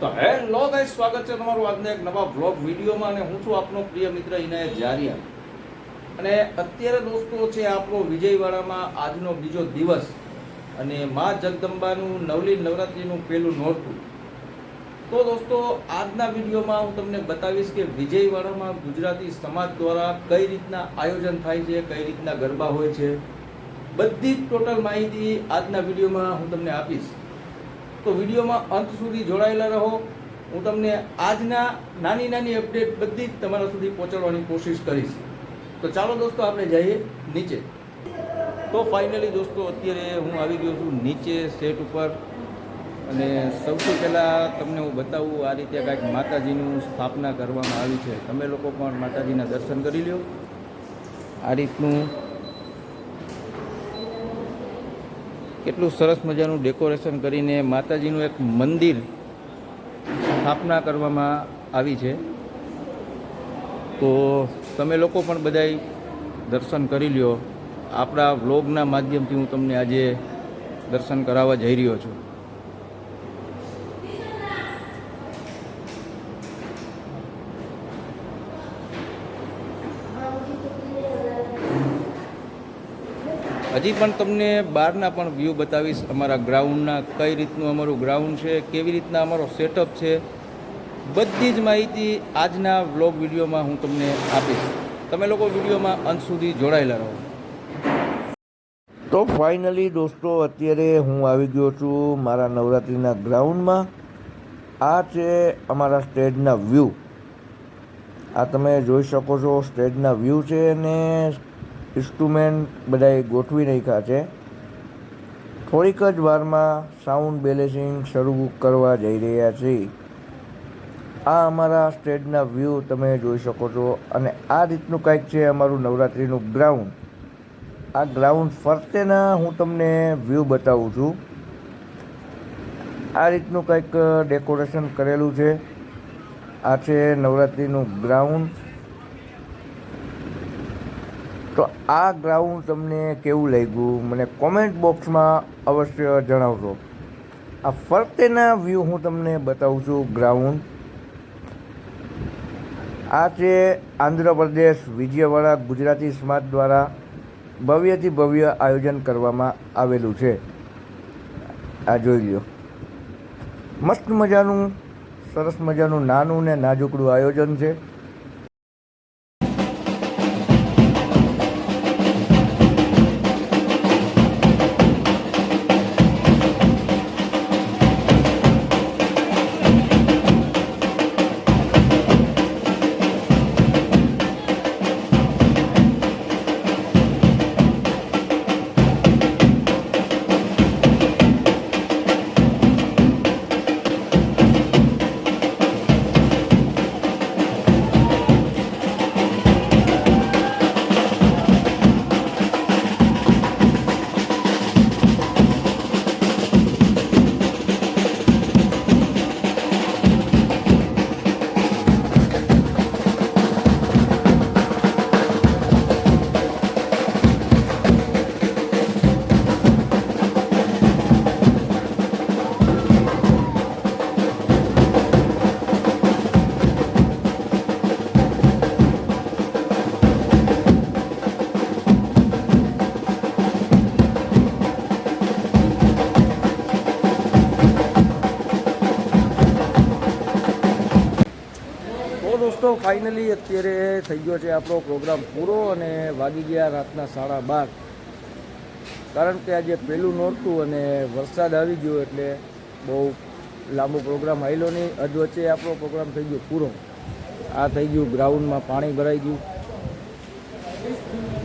Guys, સ્વાગત છે તમારું આજના એક નવા બ્લોગ વિડીયોમાં અને હું છું આપનો પ્રિય મિત્ર ઇનાયત જારિયા. અને અત્યારે દોસ્તો છે આપણો વિજયવાડામાં આજનો બીજો દિવસ અને મા જગદંબાનું નવલી નવરાત્રિનું પહેલું નોરતું. તો દોસ્તો, આજના વિડીયોમાં હું તમને બતાવીશ કે વિજયવાડામાં ગુજરાતી સમાજ દ્વારા કઈ રીતના આયોજન થાય છે, કઈ રીતના ગરબા હોય છે. બધી જ ટોટલ માહિતી આજના વિડીયોમાં હું તમને આપીશ. તો વિડીયોમાં અંત સુધી જોડાયેલા રહો. હું તમને આજના નાની નાની અપડેટ બધી જ તમારા સુધી પહોંચાડવાની કોશિશ કરીશ. તો ચાલો દોસ્તો, આપણે જઈએ નીચે. તો ફાઇનલી દોસ્તો, અત્યારે હું આવી ગયો છું નીચે સેટ ઉપર. અને સૌથી પહેલાં તમને હું બતાવું, આ રીતે કાંઈક માતાજીનું સ્થાપના કરવામાં આવી છે. તમે લોકો પણ માતાજીના દર્શન કરી લ્યો. આ રીતનું કેટલું સરસ મજાનું ડેકોરેશન કરીને માતાજીનું એક મંદિર સ્થાપના કરવામાં આવી છે. તો તમે લોકો પણ બધાય દર્શન કરી લ્યો. આપણા વ્લોગના માધ્યમથી હું તમને આજે દર્શન કરાવવા જઈ રહ્યો છું. હજી પણ તમને બહારના પણ વ્યૂ બતાવીશ અમારા ગ્રાઉન્ડના કઈ રીતનું અમારું ગ્રાઉન્ડ છે, કેવી રીતના અમારો સેટઅપ છે. બધી જ માહિતી આજના વ્લોગ વિડીયોમાં હું તમને આપીશ. તમે લોકો વિડીયોમાં અંત સુધી જોડાયેલા રહો. તો ફાઇનલી દોસ્તો, અત્યારે હું આવી ગયો છું મારા નવરાત્રિના ગ્રાઉન્ડમાં આ છે અમારા સ્ટેજના વ્યૂ આ તમે જોઈ શકો છો સ્ટેજના વ્યૂ છે અને ઇન્સ્ટ્રુમેન્ટ બધાએ ગોઠવી રાખ્યા છે. થોડીક જ વારમાં સાઉન્ડ બેલેન્સિંગ શરૂ કરવા જઈ રહ્યા છીએ આ અમારા સ્ટેજના વ્યૂ તમે જોઈ શકો છો અને આ રીતનું કંઈક છે અમારું નવરાત્રિનું ગ્રાઉન્ડ આ ગ્રાઉન્ડ ફરતેના હું તમને વ્યૂ બતાવું છું. આ રીતનું કંઈક ડેકોરેશન કરેલું છે. આ છે નવરાત્રિનું ગ્રાઉન્ડ તો આ ગ્રાઉન્ડ તમને કેવું લાગ્યું? મને કોમેન્ટ બોક્સમાં અવશ્ય જણાવજો. આ ફરતેના વ્યૂ હું તમને બતાવું છું ગ્રાઉન્ડ આ છે આંધ્રપ્રદેશ વિજયવાડા, ગુજરાતી સમાજ દ્વારા ભવ્યથી ભવ્ય આયોજન કરવામાં આવેલું છે. આ જોઈ લ્યો. મસ્ત મજાનું, સરસ મજાનું, નાનું ને નાજુકડું આયોજન છે. દોસ્તો ફાઇનલી અત્યારે થઈ ગયો છે આપણો પ્રોગ્રામ પૂરો અને વાગી ગયા રાતના સાડા બાર. કારણ કે આજે પહેલું નહોતું અને વરસાદ આવી ગયો એટલે બહુ લાંબો પ્રોગ્રામ આવેલો નહીં. અધવચ્ચે આપણો પ્રોગ્રામ થઈ ગયો પૂરો. આ થઈ ગયું ગ્રાઉન્ડમાં પાણી ભરાઈ ગયું.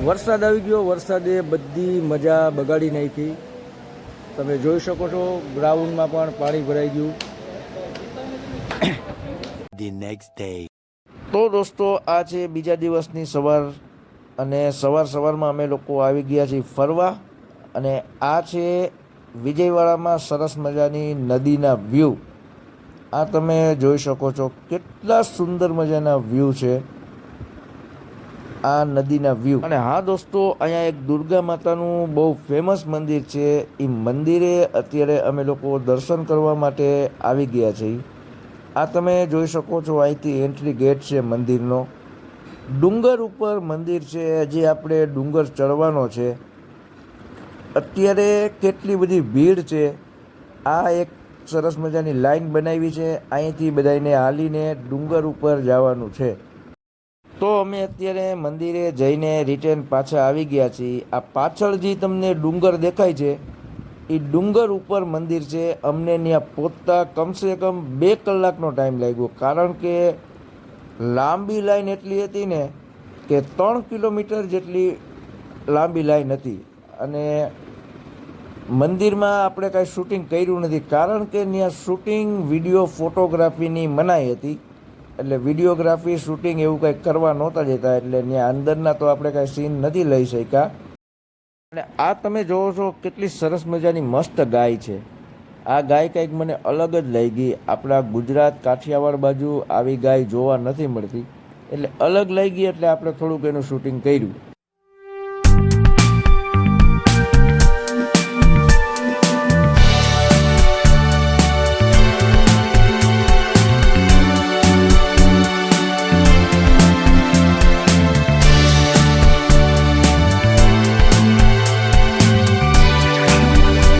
વરસાદ આવી ગયો. વરસાદે બધી મજા બગાડી નાખી. તમે જોઈ શકો છો ગ્રાઉન્ડમાં પણ પાણી ભરાઈ ગયું. The next day. તો દોસ્તો આ છે બીજા દિવસની સવાર અને સવાર સવારમાં અમે લોકો આવી ગયા છીએ ફરવા અને આ છે વિજયવાડામાં સરસ મજાની નદીના વ્યૂ આ તમે જોઈ શકો છો કેટલા સુંદર મજાના વ્યૂ છે આ નદીના વ્યૂ અને હા દોસ્તો, અહીંયા એક દુર્ગા માતાનું બહુ ફેમસ મંદિર છે. એ મંદિરે અત્યારે અમે લોકો દર્શન કરવા માટે આવી ગયા છીએ. આ તમે જોઈ શકો છો, અહીંથી એન્ટ્રી ગેટ છે મંદિરનો. ડુંગર ઉપર મંદિર છે, હજી આપણે ડુંગર ચડવાનો છે. અત્યારે કેટલી બધી ભીડ છે. આ એક સરસ મજાની લાઈન બનાવી છે, અહીંથી બધાને હાલીને ડુંગર ઉપર જવાનું છે. તો અમે અત્યારે મંદિરે જઈને રિટર્ન પાછા આવી ગયા છીએ. આ પાછળ જે તમને ડુંગર દેખાય છે. એ ડુંગર ઉપર મંદિર છે. અમને ત્યાં પહોંચતા કમસે કમ બે કલાકનો ટાઈમ લાગ્યો. કારણ કે લાંબી લાઈન એટલી હતી ને કે ત્રણ કિલોમીટર જેટલી લાંબી લાઈન હતી. અને મંદિરમાં આપણે કાંઈ શૂટિંગ કર્યું નથી. કારણ કે ત્યાં શૂટિંગ વીડિયો ફોટોગ્રાફીની મનાઈ હતી. એટલે વિડીયોગ્રાફી, શૂટિંગ એવું કંઈ કરવા નહોતા જતા એટલે ત્યાં અંદરના તો આપણે કાંઈ સીન નથી લઈ શક્યા. અને આ તમે જોવો છો કેટલી સરસ મજાની મસ્ત ગાય છે. આ ગાય કંઈક મને અલગ જ લઈ ગઈ આપણા ગુજરાત કાઠિયાવાડ બાજુ આવી ગાય જોવા નથી મળતી. એટલે અલગ લઈ ગઈ એટલે આપણે થોડુંક એનું શૂટિંગ કર્યું.